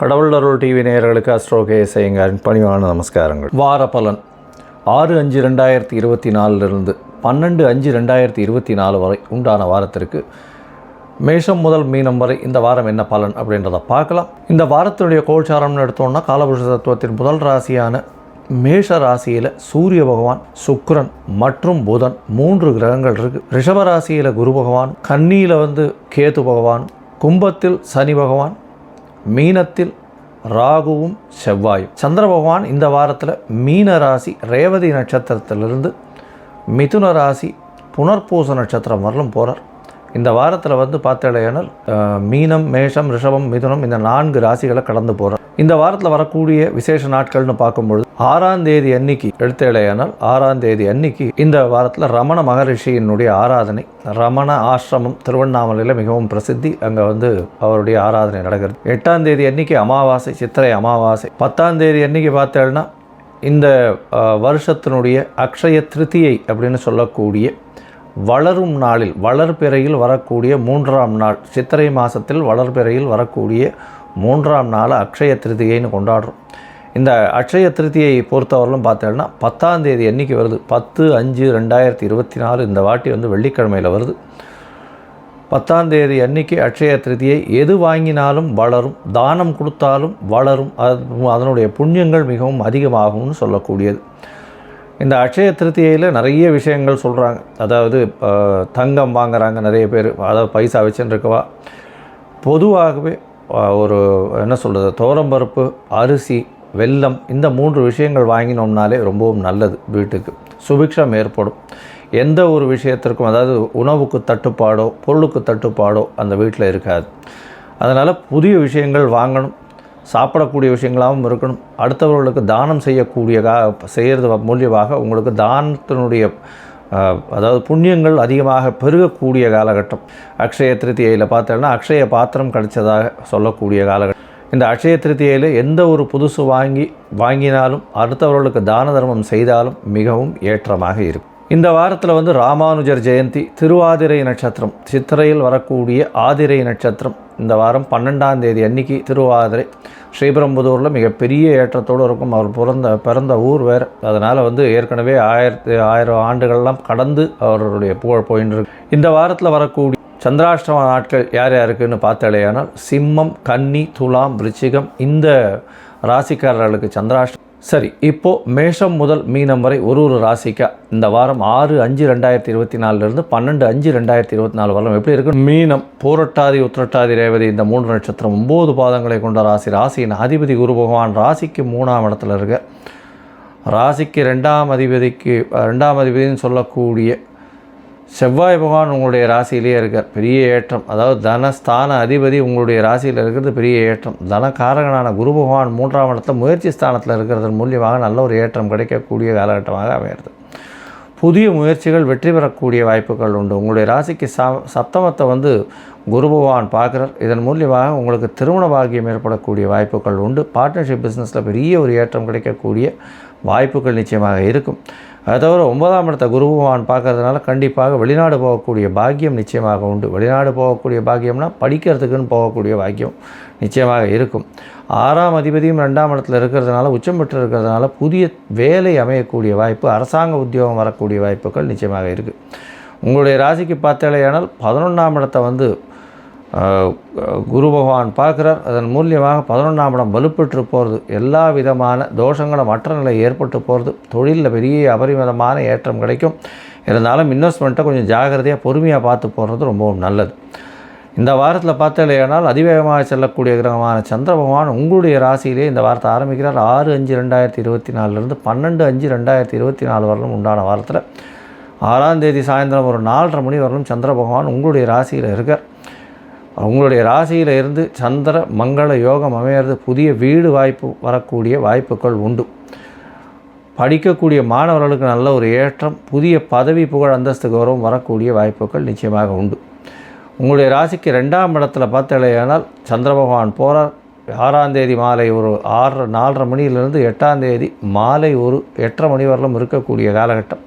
கடவுள் அருள் டிவி நேயர்களுக்கு அஸ்ட்ரோ கேஎஸ்ஐங்காரின் பணிவான நமஸ்காரங்கள். வார பலன். ஆறு அஞ்சு ரெண்டாயிரத்தி இருபத்தி நாலுலேருந்து பன்னெண்டு அஞ்சு ரெண்டாயிரத்தி இருபத்தி நாலு வரை உண்டான வாரத்திற்கு மேஷம் முதல் மீனம் வரை இந்த வாரம் என்ன பலன் அப்படின்றத பார்க்கலாம். இந்த வாரத்தினுடைய கோல்சாரம்னு எடுத்தோம்னா காலபுருஷ தத்துவத்தின் முதல் ராசியான மேஷ ராசியில் சூரிய பகவான் சுக்ரன் மற்றும் புதன் மூன்று கிரகங்கள் இருக்கு. ரிஷப ராசியில் குரு பகவான் கன்னியில் வந்து கேது பகவான் கும்பத்தில் சனி பகவான் மீனத்தில் ராகுவும் செவ்வாயும். சந்திர பகவான் இந்த வாரத்தில் மீன ராசி ரேவதி நட்சத்திரத்திலிருந்து மிதுன ராசி புனர்பூச நட்சத்திரம் வரலும் போகிறார் இந்த வாரத்தில் வந்து பார்த்தடையானால் மீனம் மேஷம் ரிஷபம் மிதுனம் இந்த நான்கு ராசிகளை கடந்து போகிறோம் இந்த வாரத்தில் வரக்கூடிய விசேஷ நாட்கள்னு பார்க்கும்பொழுது ஆறாம் தேதி அன்னைக்கு எடுத்தடையானால் ஆறாம் தேதி அன்னைக்கு இந்த வாரத்தில் ரமண மகரிஷியினுடைய ஆராதனை ரமண ஆசிரமம் திருவண்ணாமலையில் மிகவும் பிரசித்தி அங்கே வந்து அவருடைய ஆராதனை நடக்கிறது. எட்டாம் தேதி அன்னைக்கு அமாவாசை சித்திரை அமாவாசை. பத்தாம் தேதி அன்னைக்கு பார்த்தேன்னா இந்த வருஷத்தினுடைய அக்ஷய திருதியை அப்படின்னு சொல்லக்கூடிய வளரும் நாளில் வளர்பிறையில் வரக்கூடிய மூன்றாம் நாள் சித்திரை மாதத்தில் வளர்பிறையில் வரக்கூடிய மூன்றாம் நாள் அக்ஷய திருதியைன்னு கொண்டாடுறோம். இந்த அக்ஷய திருதியை பொறுத்தவரையிலும் பார்த்தோன்னா பத்தாம் தேதி என்னைக்கு வருது? பத்து அஞ்சு ரெண்டாயிரத்தி இருபத்தி நாலு இந்த வாட்டி வந்து வெள்ளிக்கிழமையில் வருது. பத்தாம் தேதி அன்னைக்கு அக்ஷய திருதியை எது வாங்கினாலும் வளரும் தானம் கொடுத்தாலும் வளரும். அது அதனுடைய புண்ணியங்கள் மிகவும் அதிகமாகும்னு சொல்லக்கூடியது. இந்த அக்ஷய திருத்தியையில் நிறைய விஷயங்கள் சொல்கிறாங்க அதாவது தங்கம் வாங்குறாங்க நிறைய பேர். அதாவது பைசா வச்சுன்னு இருக்கவா. பொதுவாகவே ஒரு என்ன சொல்கிறது தோரம்பருப்பு அரிசி வெல்லம் இந்த மூன்று விஷயங்கள் வாங்கினோம்னாலே ரொம்பவும் நல்லது வீட்டுக்கு. சுபிக்ஷம் ஏற்படும். எந்த ஒரு விஷயத்திற்கும் அதாவது உணவுக்கு தட்டுப்பாடோ பொருளுக்கு தட்டுப்பாடோ அந்த வீட்டில் இருக்காது. அதனால் புதிய விஷயங்கள் வாங்கணும். சாப்பிடக்கூடிய விஷயங்களாகவும் இருக்கணும். அடுத்தவர்களுக்கு தானம் செய்யக்கூடியதாக செய்கிறது மூலியமாக உங்களுக்கு தானத்தினுடைய அதாவது புண்ணியங்கள் அதிகமாக பெருகக்கூடிய காலகட்டம். அக்ஷய திருத்தியையில் பார்த்தேன்னா அக்ஷய பாத்திரம் கிடைச்சதாக சொல்லக்கூடிய காலகட்டம். இந்த அக்ஷய திருத்தியையில் எந்த ஒரு புதுசு வாங்கி வாங்கினாலும் அடுத்தவர்களுக்கு தான தர்மம் செய்தாலும் மிகவும் ஏற்றமாக இருக்கும். இந்த வாரத்தில் வந்து ராமானுஜர் ஜெயந்தி திருவாதிரை நட்சத்திரம் சித்திரையில் வரக்கூடிய ஆதிரை நட்சத்திரம். இந்த வாரம் பன்னெண்டாம் தேதி அன்னைக்கு திருவாதிரை. ஸ்ரீபெரும்புதூரில் மிகப்பெரிய ஏற்றத்தோடு இருக்கும். அவர் பிறந்த பிறந்த ஊர் வேறு. அதனால் வந்து ஏற்கனவே ஆயிரத்து ஆயிரம் ஆண்டுகள்லாம் கடந்து அவருடைய புகழ் போயின்னு இருக்கு இந்த வாரத்தில் வரக்கூடிய சந்திராஷ்டம நாட்கள் யார் யாருக்குன்னு பார்த்தாலேயானால் சிம்மம் கன்னி துலாம் விருச்சிகம் இந்த ராசிக்காரர்களுக்கு சந்திராஷ்டம் சரி இப்போது மேஷம் முதல் மீனம் வரை ஒரு ஒரு ராசிக்கா இந்த வாரம் ஆறு அஞ்சு ரெண்டாயிரத்தி இருபத்தி நாலுலேருந்து பன்னெண்டு அஞ்சு ரெண்டாயிரத்தி இருபத்தி நாலு வாரம் எப்படி இருக்கு? மீனம் பூரட்டாதி உத்திரட்டாதி ரேவதி இந்த மூன்று நட்சத்திரம் ஒம்பது பாதங்களை கொண்ட ராசி. ராசியின் அதிபதி குரு பகவான் ராசிக்கு மூணாம் இடத்துல இருக்க. ராசிக்கு ரெண்டாம் அதிபதிக்கு ரெண்டாம் அதிபதினு சொல்லக்கூடிய செவ்வாய் பகவான் உங்களுடைய ராசியிலேயே இருக்கார். பெரிய ஏற்றம். அதாவது தனஸ்தான அதிபதி உங்களுடைய ராசியில் இருக்கிறது பெரிய ஏற்றம். தனக்காரகனான குரு பகவான் மூன்றாம் இடத்துல முயற்சி ஸ்தானத்தில் இருக்கிறதன் மூலியமாக நல்ல ஒரு ஏற்றம் கிடைக்கக்கூடிய காலகட்டமாக அமையிறது புதிய முயற்சிகள் வெற்றி பெறக்கூடிய வாய்ப்புகள் உண்டு. உங்களுடைய ராசிக்கு ச சப்தமத்தை வந்து குரு பகவான் பார்க்குறார். இதன் மூலியமாக உங்களுக்கு திருமண பாகியம் ஏற்படக்கூடிய வாய்ப்புகள் உண்டு. பார்ட்னர்ஷிப் பிஸ்னஸில் பெரிய ஒரு ஏற்றம் கிடைக்கக்கூடிய வாய்ப்புகள் நிச்சயமாக இருக்கும். அதை தவிர ஒன்பதாம் இடத்த குரு பகவான் பார்க்கறதுனால கண்டிப்பாக வெளிநாடு போகக்கூடிய பாக்கியம் நிச்சயமாக உண்டு. வெளிநாடு போகக்கூடிய பாக்கியம்னா படிக்கிறதுக்குன்னு போகக்கூடிய பாக்கியம் நிச்சயமாக இருக்கும். ஆறாம் அதிபதியும் ரெண்டாம் இடத்துல இருக்கிறதுனால உச்சம் பெற்று இருக்கிறதுனால புதிய வேலை அமையக்கூடிய வாய்ப்பு அரசாங்க உத்தியோகம் வரக்கூடிய வாய்ப்புகள் நிச்சயமாக இருக்குது உங்களுடைய ராசிக்கு பார்த்தாலேயானால் பதினொன்றாம் இடத்தை வந்து குரு பகவான் பார்க்குறார். அதன் மூலியமாக பதினொன்றாம் இடம் வலுப்பெற்று போகிறது எல்லா விதமான தோஷங்களும் மற்ற நிலை ஏற்பட்டு போகிறது தொழிலில் பெரிய அபரிமிதமான ஏற்றம் கிடைக்கும். இருந்தாலும் இன்வெஸ்ட்மெண்ட்டை கொஞ்சம் ஜாகிரதையாக பொறுமையாக பார்த்து போகிறது ரொம்பவும் நல்லது. இந்த வாரத்தில் பார்த்தாலேயானால் அதிவேகமாக செல்லக்கூடிய கிரகமான சந்திர பகவான் உங்களுடைய ராசியிலே இந்த வாரத்தை ஆரம்பிக்கிறார். ஆறு அஞ்சு ரெண்டாயிரத்தி இருபத்தி நாலுலேருந்து பன்னெண்டு அஞ்சு ரெண்டாயிரத்தி இருபத்தி நாலு வரலும் உண்டான வாரத்தில். ஆறாம் தேதி சாயந்தரம் ஒரு நாலரை மணி வரலும் சந்திர பகவான் உங்களுடைய ராசியில் இருக்கார். உங்களுடைய ராசியில் இருந்து சந்திர மங்கள யோகம் அமையிறது புதிய வீடு வாய்ப்பு வரக்கூடிய வாய்ப்புகள் உண்டு. படிக்கக்கூடிய மாணவர்களுக்கு நல்ல ஒரு ஏற்றம் புதிய பதவி புகழ் அந்தஸ்து கௌரவம் வரக்கூடிய வாய்ப்புகள் நிச்சயமாக உண்டு. உங்களுடைய ராசிக்கு ரெண்டாம் இடத்துல பார்த்தலையானால் சந்திர பகவான் போகிறார் ஆறாம் தேதி மாலை ஒரு ஆறு நாலரை மணியிலிருந்து எட்டாம் தேதி மாலை ஒரு எட்டரை மணி வரலும் இருக்கக்கூடிய காலகட்டம்.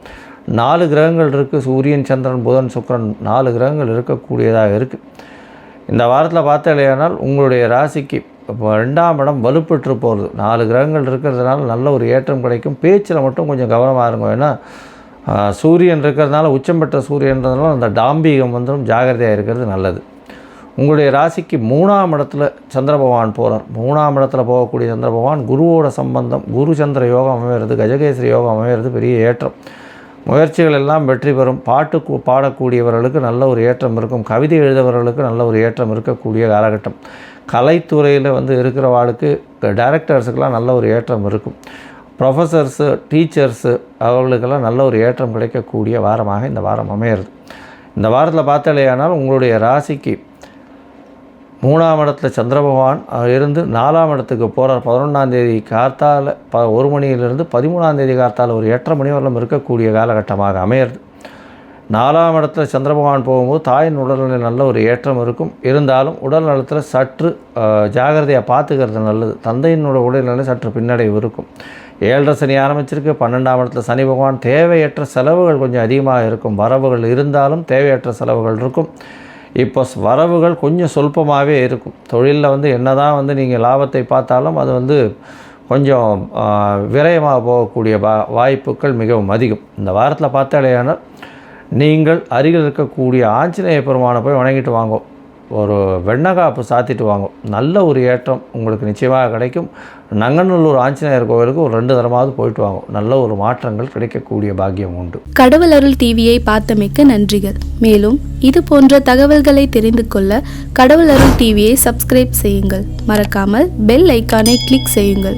நாலு கிரகங்கள் இருக்குது சூரியன் சந்திரன் புதன் சுக்கிரன் நாலு கிரகங்கள் இருக்கக்கூடியதாக இருக்குது இந்த வாரத்தில் பார்த்தலையானால் உங்களுடைய ராசிக்கு இப்போ ரெண்டாம் இடம் வலுப்பெற்று போகிறது நாலு கிரகங்கள் இருக்கிறதுனால நல்ல ஒரு ஏற்றம் கிடைக்கும். பேச்சில் மட்டும் கொஞ்சம் கவனமாக இருங்க. ஏன்னா சூரியன் இருக்கிறதுனால உச்சம் பெற்ற சூரியன்றதுனால அந்த டாம்பீகம் வந்துடும் ஜாகிரதையாக இருக்கிறது நல்லது. உங்களுடைய ராசிக்கு மூணாம் இடத்துல சந்திர பகவான் போகிறார் மூணாம் இடத்துல போகக்கூடிய சந்திர பகவான் குருவோட சம்பந்தம். குரு சந்திர யோகம் அமைகிறது கஜகேசரி யோகம் அமைகிறது பெரிய ஏற்றம். முயற்சிகள் எல்லாம் வெற்றி பெறும். பாட்டு பாடக்கூடியவர்களுக்கு நல்ல ஒரு ஏற்றம் இருக்கும். கவிதை எழுதவர்களுக்கு நல்ல ஒரு ஏற்றம் இருக்கக்கூடிய காலகட்டம். கலைத்துறையில் வந்து இருக்கிறவாளுக்கு டைரக்டர்ஸுக்கெல்லாம் நல்ல ஒரு ஏற்றம் இருக்கும். ப்ரொஃபஸர்ஸு டீச்சர்ஸு அவர்களுக்கெல்லாம் நல்ல ஒரு ஏற்றம் கிடைக்கக்கூடிய வாரமாக இந்த வாரம் அமையிறது. இந்த வாரத்தில் பார்த்தாலேயானால் உங்களுடைய ராசிக்கு மூணாம் இடத்துல சந்திர பகவான் இருந்து நாலாம் இடத்துக்கு போகிறார் பதினொன்றாம் தேதி கார்த்தால ப ஒரு மணியிலிருந்து பதிமூணாம் தேதி கார்த்தால ஒரு எட்டரை மணி வரலும் இருக்கக்கூடிய காலகட்டமாக அமையிறது. நாலாம் இடத்துல சந்திர பகவான் போகும்போது தாயின் உடல்நிலை நல்ல ஒரு ஏற்றம் இருக்கும். இருந்தாலும் உடல் நலத்தில் சற்று ஜாகிரதையாக பார்த்துக்கிறது நல்லது. தந்தையினோட உடல்நிலை சற்று பின்னடைவு இருக்கும். ஏழரை சனி ஆரம்பிச்சிருக்கு. பன்னெண்டாம் இடத்துல சனி பகவான் தேவையற்ற செலவுகள் கொஞ்சம் அதிகமாக இருக்கும். வரவுகள் இருந்தாலும் தேவையற்ற செலவுகள் இருக்கும். இப்போ வரவுகள் கொஞ்சம் சொல்பமாகவே இருக்கும். தொழிலில் வந்து என்ன தான் வந்து நீங்கள் லாபத்தை பார்த்தாலும் அது வந்து கொஞ்சம் விரயமாக போகக்கூடிய வா வாய்ப்புகள் மிகவும் அதிகம். இந்த வாரத்தில் பார்த்தாலேயானால் நீங்கள் அருகில் இருக்கக்கூடிய ஆஞ்சநேய பெருமானை போய் வணங்கிட்டு வாங்கும் ஒரு வெண்ணகாப்பு சாத்திட்டு வாங்க. நல்ல ஒரு ஏற்றம் உங்களுக்கு நிச்சயமாக கிடைக்கும். நங்கநல்லூர் ஆஞ்சநேயர் கோவிலுக்கு ஒரு ரெண்டு தரமாவது போயிட்டு வாங்க. நல்ல ஒரு மாற்றங்கள் கிடைக்கக்கூடிய பாக்கியம் உண்டு. கடவுள் அருள் டிவியை பார்த்தமைக்க நன்றிகள். மேலும் இது போன்ற தகவல்களை தெரிந்து கொள்ள கடவுள் அருள் டிவியை சப்ஸ்கிரைப் செய்யுங்கள். மறக்காமல் பெல் ஐக்கானை கிளிக் செய்யுங்கள்.